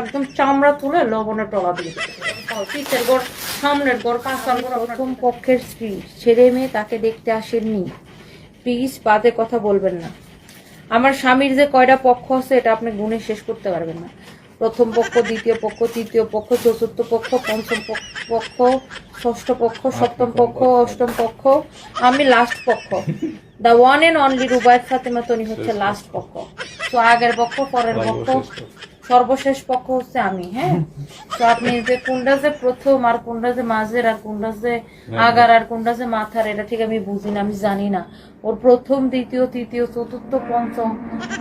একদম চামড়া তুলে লবণের টলা দিয়ে। পিঠের গড় সামনের পাঁচার গড় প্রথম পক্ষের স্ত্রী ছেলে মেয়ে তাকে দেখতে আসেননি। প্লিজ বাদে কথা বলবেন না। আমার স্বামীর যে কয়টা পক্ষ আছে এটা আপনি গুণে শেষ করতে পারবেন না। প্রথম পক্ষ দ্বিতীয় পক্ষ তৃতীয় পক্ষ চতুর্থ পক্ষ পঞ্চম পক্ষ পক্ষ ষষ্ঠ পক্ষ সপ্তম পক্ষ অষ্টম পক্ষ আমি লাস্ট পক্ষ। The one and only Rubayat Fatema Toni হচ্ছে লাস্ট পক্ষ। তো আগের পক্ষ পরের পক্ষ। সর্বশেষ পক্ষ হচ্ছে আমি হ্যাঁ? তো আপনি যে কোনটা যে প্রথম আর কোনটা যে মাঝের আর কোনটা যে আগার আর কোনটা যে মাথার এটা ঠিক আমি বুঝি না আমি জানি না। ওর প্রথম দ্বিতীয় তৃতীয় চতুর্থ পঞ্চম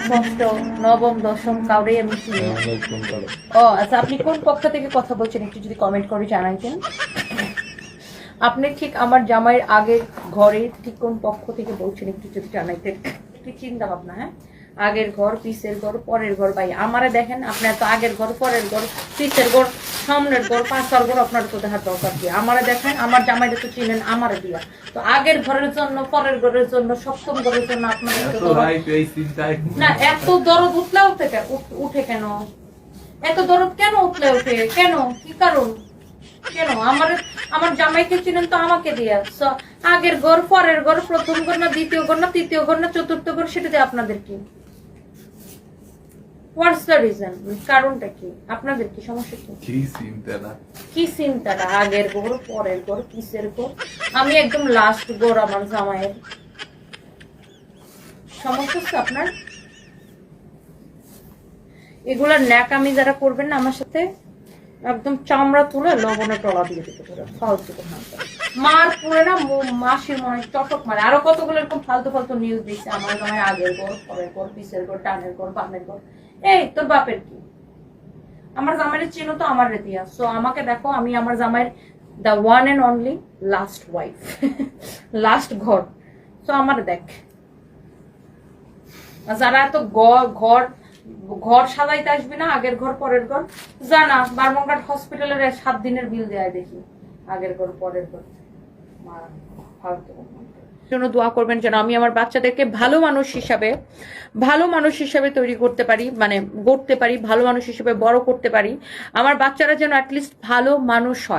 ষষ্ঠ নবম দশম কাউরে আমি চিনি না। ও আচ্ছা আপনি কোন পক্ষ থেকে কথা বলছেন একটু যদি কমেন্ট করে জানাইতেন? আপনি ঠিক আমার জামাইয়ের আগের ঘরে ঠিক কোন পক্ষ থেকে বলছেন একটু যদি জানাইতেন? একটু চিন্তা ভাবনা হ্যাঁ? আগের ঘর পিসের ঘর পরের ঘর। ভাই আমারে দেখেন আপনার তো আগের ঘর পরের ঘর পিসের ঘর সামনের ঘর পাঁচার ঘর আপনার তো দেখার দরকার কি? আমারে দেখেন আমার জামাইটা তো চিনেন আমারে দিয়া। তো আগের ঘরের জন্য পরের ঘরের জন্য সপ্তম ঘরের জন্য আপনাদের না এত দরদ উঠলে উঠে উঠ- কেন? এত দরদ কেন উঠলে উঠে? কেন? কি কারণ? কেন? আমার আমার জামাইকে চিনেন তো আমাকে দিয়া। আগের ঘর পরের ঘর প্রথম ঘর না দ্বিতীয় ঘর না তৃতীয় ঘর না চতুর্থ ঘর সেটাতে আপনাদের কি? হোয়াটস দ্য রিজন কারণটা কি? আপনাদের কি সমস্যা কি? কি চিন্তাটা আগের ঘর পরের ঘর কিসের ঘর? আমি একদম লাস্ট ঘর আমার জামাইয়ের। সমস্যা হচ্ছে আপনার? এগুলার ন্যাকামি যারা করবেন না আমার সাথে একদম চামড়া তুলে লবণে টলা দিয়ে দিতে পারে। ফালতু কথা। মার পুরে না মাসির মনে হয় চটক মারে। আরও কতগুলো এরকম ফালতু ফালতু নিউজ দিচ্ছে আমার জামাই আগের ঘর পরের ঘর পিসের ঘর টানের ঘর বামের ঘর। এই, তোর বাপের কি? আমার জামাইয়ের চিনো তো আমার রেতিয়া। সো আমাকে দেখো, আমি আমার জামাইয়ের the one and only last wife last ঘর। সো আমার দেখ। যারা এত ঘর ঘর সাজাইতে আসবি না, আগের ঘর, পরের ঘর, জানা বারমঙ্গাট হসপিটালের সাত দিনের বিল দেয় দেখি, আগের ঘর, পরের ঘর। ফালতু জন্য দোয়া করবেন যেন আমি আমার বাচ্চাদেরকে ভালো মানুষ হিসাবে, ভালো মানুষ হিসাবে তৈরি করতে পারি মানে গড়তে পারি, ভালো মানুষ হিসেবে বড় করতে পারি। আমার বাচ্চারা যেন অ্যাটলিস্ট ভালো মানুষ হয়।